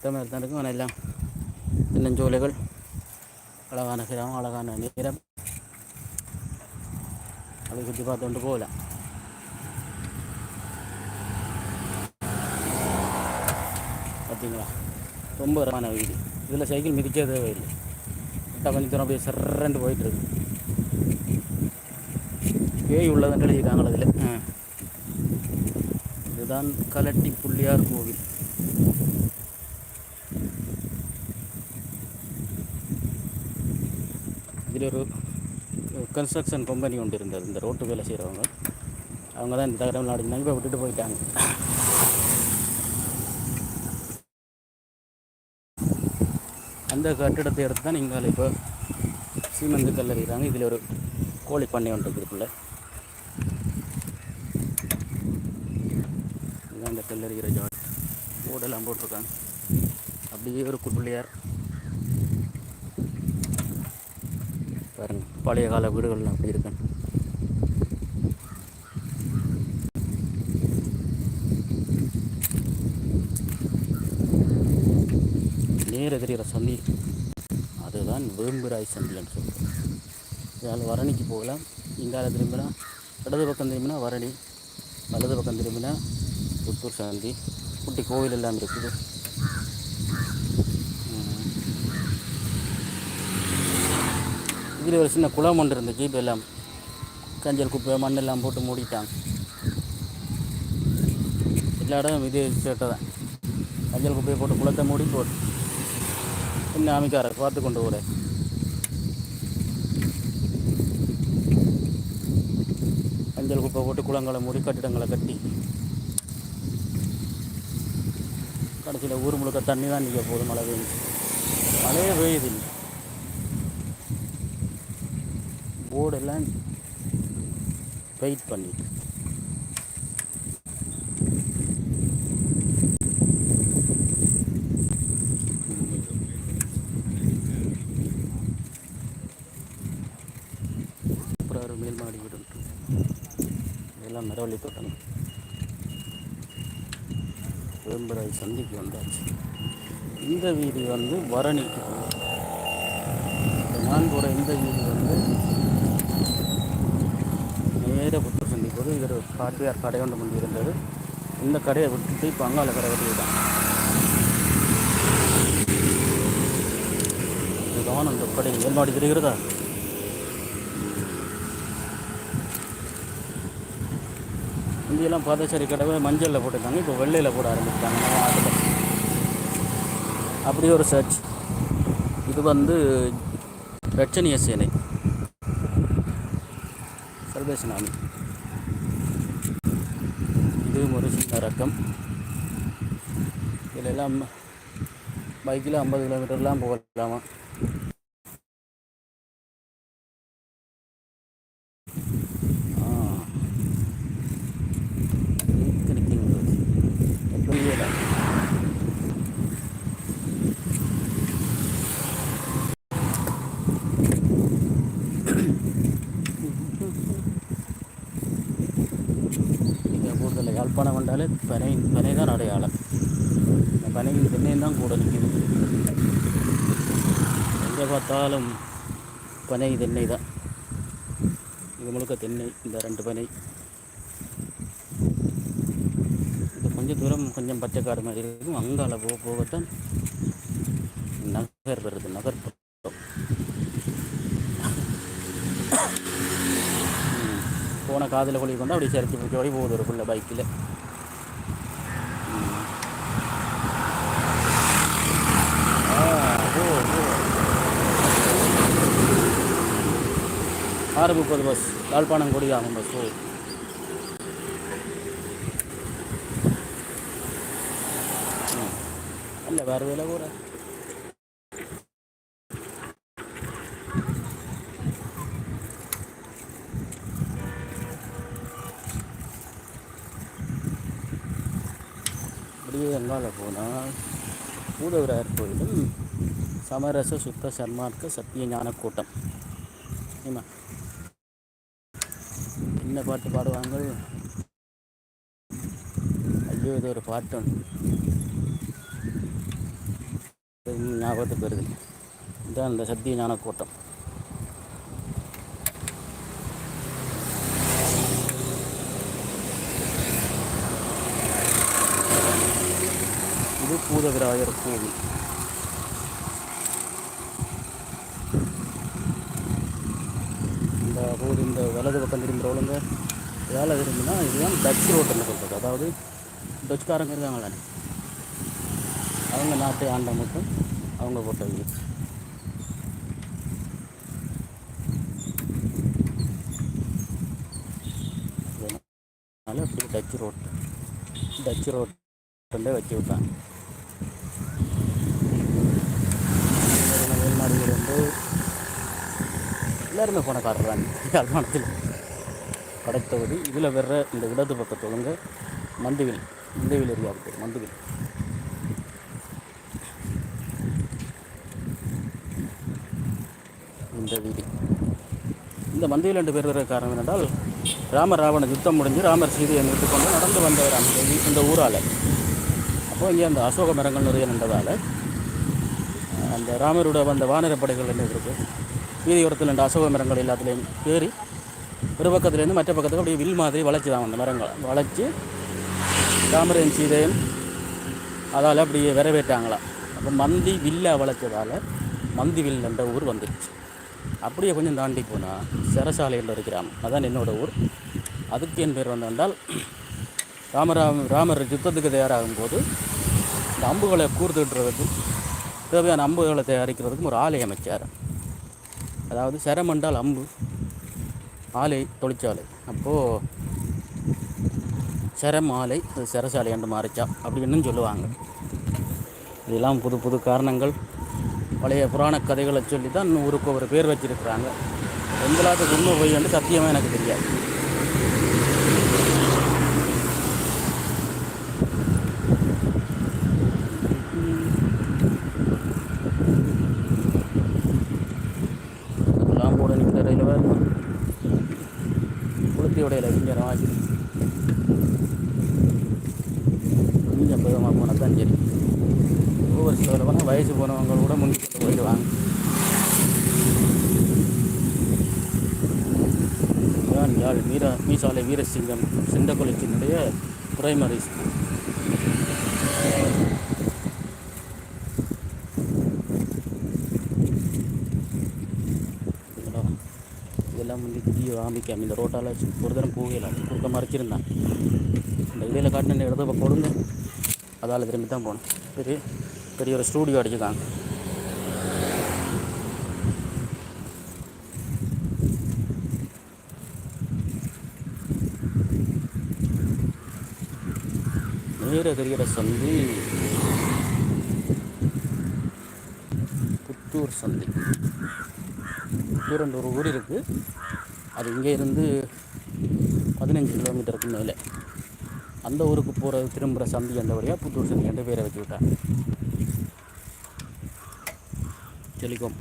இந்த மாதிரி தான் இருக்கும் ஆனால் எல்லாம் தென்னஞ்சோலைகள் அழகான கிராமம் அழகான நேரம் அதை சுற்றி பார்த்துட்டு போகலாம் பார்த்தீங்களா ரொம்ப ரமான வீடு இதில் சைக்கிள் மிதிக்க தேவையில்லை விட்டால் கொஞ்சம் தூரம் அப்படியே சர்றண்டு போயிட்டு இருக்கு பேய் உள்ளதுன்னு எழுதியிருக்காங்களா இதில் இதுதான் கலட்டி புள்ளியார் கோவில் ஒரு கன்ஸ்ட்ரக்ஷன் கம்பெனி ஒன்று இருந்தது. இந்த ரோட்டு வேலை செய்கிறவங்க அவங்க தான் இந்த தகரம் நாடு இப்போ விட்டுட்டு போயிட்டாங்க. அந்த கட்டிடத்தை எடுத்து தான் இங்கே இப்போ சீமெந்து கல்லறிகிறாங்க இதில் ஒரு கோழி பண்ணை ஒன்று இருக்குதுக்குள்ள இதுதான் இந்த கல்லறிகிற ஜாட் ஓடெல்லாம் போட்டிருக்காங்க. அப்படியே ஒரு குப்பிள்ளையார் பாருங்க பழைய கால வீடுகள்லாம் அப்படி இருக்கு நேர தெரிகிற சந்தி அதுதான் வேம்புராய் சந்தின்னு சொல்லுவோம் இதால் வரணிக்கு போகலாம். இங்கால திரும்பினா இடது பக்கம் திரும்பினா வரணி வலது பக்கம் திரும்பினா புத்தூர் சந்தி குட்டி கோவில் எல்லாம் இருக்குது. இதில் ஒரு சின்ன குளம் ஒன்று இருந்துச்சு இப்போ எல்லாம். கஞ்சல் குப்பை மண்ணெல்லாம் போட்டு மூடிட்டாங்க. எல்லா இடமும் இது சேட்டை தான். கஞ்சல் குப்பையை போட்டு குளத்தை மூடி போட்டு. என்ன அமைக்கார பார்த்து கொண்டு போல கஞ்சல் குப்பை போட்டு குளங்களை மூடி கட்டிடங்களை கட்டி. கடைசியில் ஊர் முழுக்க தண்ணி தான் நிற்க போகுது மழை பெய்யுது. மழையே பெய்யுது இல்லை போர்டெல்லாம் வெயிட் பண்ணிட்டு. அப்புறம் ஒரு மேல் மாடி வீடு இதெல்லாம் மரவள்ளி தோட்டம். வேம்பராய் சந்திக்கு வந்தாச்சு. இந்த வீடு வந்து வரணிக்கு நான் கூட இந்த வீடு வந்து புத்தூர் சந்தி போது இது ஒரு கடை ஒன்று முந்தி இருந்தது இந்த கடையை விட்டுட்டு இப்போ அங்காள கடை வெட்டிவிட்டாங்க இதுதான் அந்த கடை. மேல்மாடி தெரிகிறதா இந்தியெல்லாம் பாதசாரி கடவை மஞ்சளில் போட்டிருந்தாங்க இப்போ வெள்ளையில் போட ஆரம்பிச்சிட்டாங்க. அப்படி ஒரு சர்ச் இது வந்து ரட்சணிய சேனை. சர்வேஷன் ஆமி இதுவும் ஒரு சின்ன ரக்கம் இதிலெல்லாம் பைக்கில் ஐம்பது கிலோமீட்டர்லாம் போகலாமா? பார்த்தாலே பனை பனை தான் அடையாளம். இந்த பனையின் தென்னையும் தான் கூட நிற்கிது. எங்கே பார்த்தாலும் பனை தென்னை தான் இது முழுக்க தென்னை இந்த ரெண்டு பனை. இது கொஞ்சம் தூரம் கொஞ்சம் பச்சைக்காடு மாதிரி இருக்கும். அங்கால போக போகத்தான் நகர் வருது நகர்ப்புறம் போன காதில் கொழி கொண்டு அப்படியே சரிச்சு பிடிச்ச வழி போகுது ஒரு பிள்ளை பைக்கில் ஆறு முப்பது பஸ் யாழ்ப்பாணம் கொடியாகும் பஸ் ஓ. ம். வேறு வேலை கூட அப்படியே எங்கால போனால் பூதவராயர் கோயிலும் சமரச சுத்த சன்மார்க்க சத்திய ஞான கூட்டம். ஏமா என்ன பாட்டு பாடுவாங்க. ஐயோ இது ஒரு பாட்டு ஞாபகத்துக்கு வருது. இதுதான் இந்த சத்திய ஞான கூட்டம். இது பூதவிராயர் கோவில். இந்த ரோடு இந்த வலது பக்கம் திரும்புகிறவங்க வேலை விரும்புனா இதுதான் டச் ரோட்டுன்னு சொல்கிறது அதாவது டச்சுக்காரங்க இருக்காங்களே அவங்க நாட்டை ஆண்ட மட்டும் அவங்க போட்ட வீடு அதனால் அப்படி டச் ரோட் டச் ரோட் வச்சு விட்டாங்க. வெளிநாடுகள் வந்து எல்லாருமே பணக்காரர் தான். யாழ்ப்பாணத்தில் படைத்தவதி இதில் வர்ற இந்த இடது பக்கத்துவங்க மந்துவில் மந்துவில் ஏரியாவுக்கு மந்துவில். இந்த வீதி. இந்த மந்தியில் ரெண்டு பேர் வர காரணம் என்னென்றால் ராம ராவண யுத்தம் முடிஞ்சு ராமர் சீதையை நிறுத்திக்கொண்டு நடந்து வந்தவர் அந்த இந்த ஊரால். அப்போது இங்கே அந்த அசோக மரங்கள் நிறைய நின்றதால் அந்த ராமரோட வந்த வானரப்படைகள் என்ன இருக்குது வீதியோரத்தில் ரெண்டு அசோக மரங்கள் எல்லாத்துலேயும் ஏறி ஒரு பக்கத்துலேருந்து மற்ற பக்கத்துக்கு அப்படியே வில் மாதிரி வளைச்சி தான் அந்த மரங்களை. வளைச்சி ராமரையும் சீதையும் அதால் அப்படியே வரவேற்றாங்களாம் அப்போ மந்தி வில்லை வளைச்சதால் மந்தி வில் என்ற ஊர் வந்துடுச்சு அப்படியே கொஞ்சம் தாண்டி போனால் சிறசாலை என்ற ஒரு கிராமம். அதான் என்னோடய ஊர். அதுக்கு என் பேர் வந்தால் ராமராம் ராமர் யுத்தத்துக்கு தயாராகும் போது இந்த அம்புகளை கூர்த்துட்டுறதுக்கும் தேவையான அம்புகளை தயாரிக்கிறதுக்கும் ஒரு ஆலை அமைச்சார். அதாவது சரமண்டால் அம்பு ஆலை தொழிற்சாலை. அப்போது சரம் ஆலை அது சிரசாலை என்று மாறிச்சா அப்படின்னு சொல்லுவாங்க. இதெல்லாம் புது புது காரணங்கள். பழைய புராண கதைகளை சொல்லி தான் ஊருக்கு ஒரு பேர் வச்சிருக்கிறாங்க. எங்களாவது உண்மை போய் வந்து சத்தியமாக எனக்கு தெரியாது எல்லாம் கூட நிற்கிற ரயில் வரணும் குளுத்தி உடையில கொஞ்சம் வாங்கி கொஞ்சம் வேகமாக போனால் தான் சரி ஒவ்வொரு ஸ்டோரில் போனால் வயசு போனவங்க கூட முன்னிட்டு போயிடுவாங்க யாழ் வீர மீசாலை வீரசிங்கம் சிண்டக்கொலைச்சினுடைய பிரைமரி ஸ்கூல் இதெல்லாம் வந்து புதிய காமிக்காம இந்த ரோட்டால் ஒரு தரம் போகல குறுக்க மறைச்சிருந்தான். இந்த இடையில காட்டின இடத்த கொடுங்க. அதால் திரும்பி தான் போனேன் சரி. பெரிய ஒரு ஸ்டூடியோ அடிச்சுக்காங்க நேர தெரிகிற சந்தி புத்தூர் சந்தி புத்தூர் ஒரு ஊர் இருக்குது அது இங்கே இருந்து பதினஞ்சு கிலோமீட்டருக்கு மேலே. அந்த ஊருக்கு போகிறது திரும்புகிற சந்தி என்ற வழியாக புத்தூர் சந்தி என்ற பேரை வச்சு விட்டாங்க. டெலிகாம்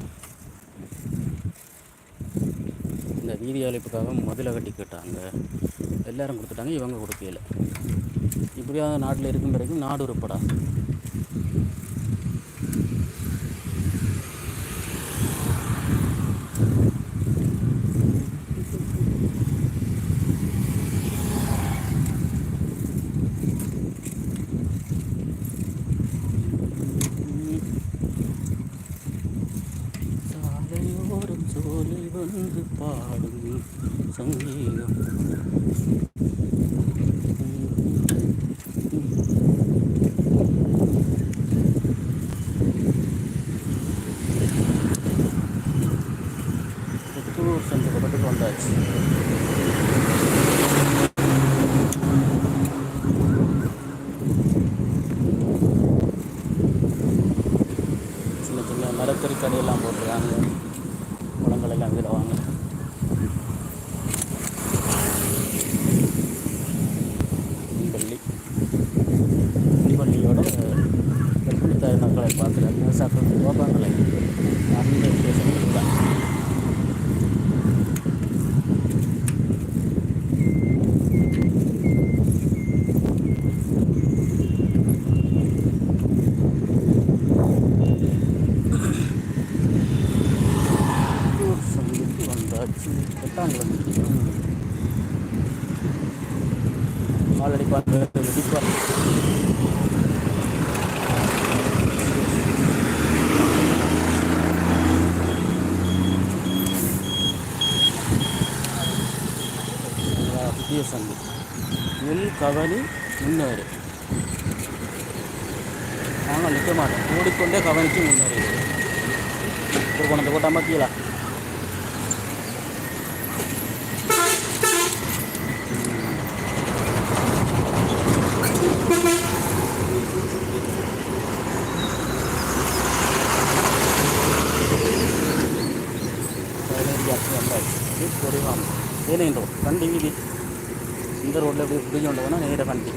இந்த வீதி அழைப்புக்காக முதல கட்டி கேட்டாங்க. எல்லாரும் கொடுத்துட்டாங்க இவங்க கொடுக்கல. இப்படியாக நாட்டில் இருக்கும் வரைக்கும் நாடு உருப்படா? sonido. வெட்டாங்குளம் ஆல்ரெடி பார்த்து டிப்பார் புதிய சந்தி. உள் கவனி முன்னேறு. நாங்கள் நிற்க மாட்டோம் ஓடிக்கொண்டே கவனித்து முன்னேறி திருப்பணத்தை போட்டாமல் கீழே. ரோட்டில் இப்படி இப்படி போனால் நேராக கண்டி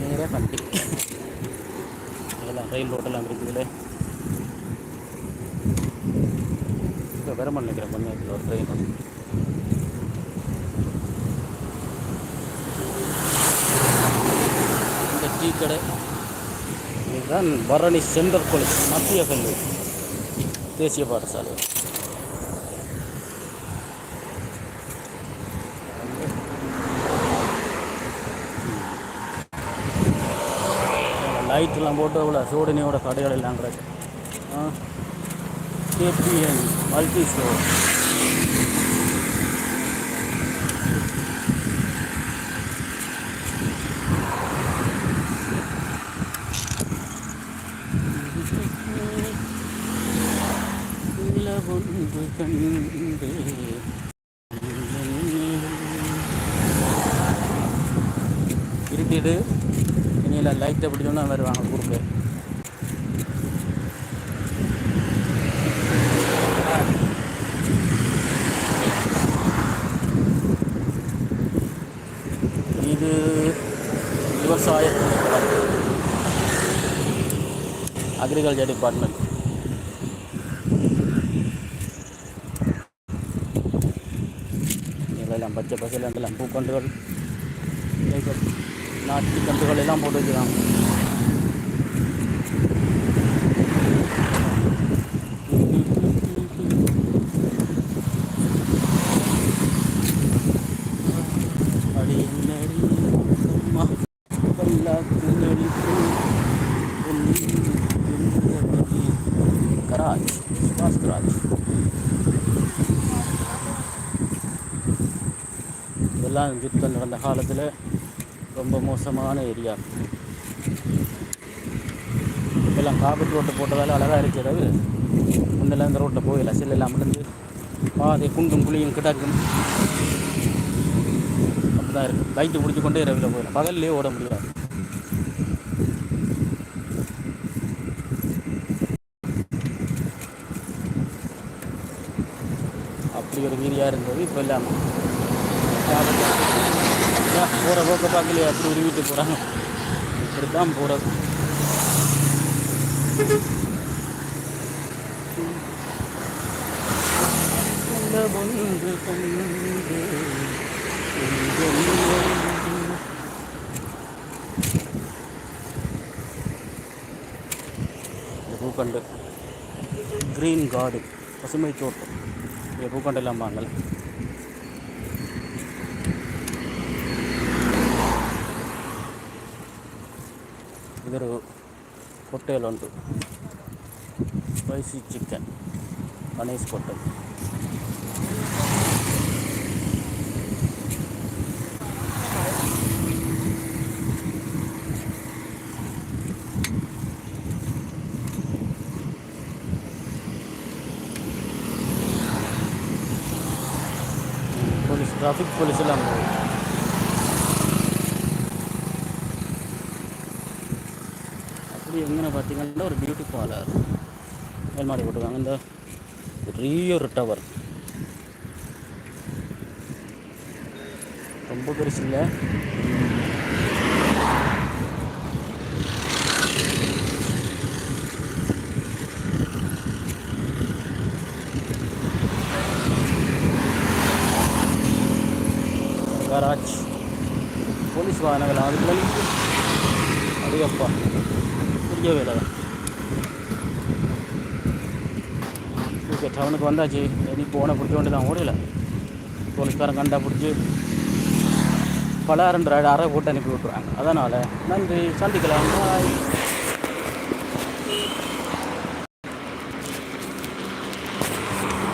நேராக கண்டி இதெல்லாம் ரயில் ரோட்டெல்லாம் இருக்குதுல்ல இப்போ வர நினைக்கிறேன் பண்ணி ஒரு ட்ரெயின் இந்த டீ கடை. இதுதான் பரணி சென்டர் காலேஜ் மத்திய கல்லூரி தேசிய பாடசாலை. லைட்லாம் போட்டு அவ்வளோ சோடனையோட கடைகள் எல்லாம் கிடக்கு கேபிஎன் மல்டி ஸ்டோர் நிலவொன்று கண்டு லைட்டை பிடிச்சோன்னா வருவாங்க குறுக்கு. இது விவசாய அக்ரிகல்ச்சர் டிபார்ட்மெண்ட் இதெல்லாம் பச்சை பசையில் எல்லாம் பூக்கன்றுகள் நாட்டு கன்றுகள் எல்லாம் போட்டு வச்சுருக்காங்க. அடி நடி அம்மா கராஜ் கராஜ் இதெல்லாம் யுத்தம் நடந்த காலத்தில் ரொம்ப மோசமான ஏரியா. இப்போல்லாம் காப்பீட்டு ரோட்டை போட்டதால் அழகாக இருக்கிறது முன்னெல்லாம் இந்த ரோட்டில் போயிடல சில எல்லாம் முடிஞ்சு பாதை குண்டும் குழியும் கிடக்கும். அப்படிதான் இருக்குது லைட்டு பிடிச்சி கொண்டே இரவில் போயிடலாம் பகல்லே ஓட முடியாது. அப்படி ஒரு வீதியாக இருந்தது. இப்போ இல்லாமல் போகிற போக்க பார்க்கலையே அப்படி உருவிட்டு போகிறாங்க இப்படி தான் போகிறது பூக்கண்டு கிரீன் கார்டு பசுமை தோட்டம் பூக்கண்டு இல்லாமல் పొట్టేలు ఉండు స్పైసీ చికెన్ గణేష్ పొట్టేలు పోలీస్ ట్రాఫిక్ పోలీసులు అమ్మాయి அப்படி எங்கே பார்த்தீங்கன்னா ஒரு பியூட்டி பார்லர் மேல்மாடி போட்டுருக்காங்க. இந்த பெரிய ஒரு டவர் ரொம்ப பெருசு இல்லை. கராச். போலீஸ் வாகனங்கள் அதுக்குள்ள அடியப்பா. பெரிய தான் ஓகே டவுனுக்கு வந்தாச்சு. இனி போனை பிடிக்க வேண்டியதான் ஓடல போலீஸ்காரன் கண்டா பிடிச்சி பலாரன்ற அறை போட்டு அனுப்பி விட்ருவாங்க அதனால் நன்றி. சந்திக்கலாம். பாய்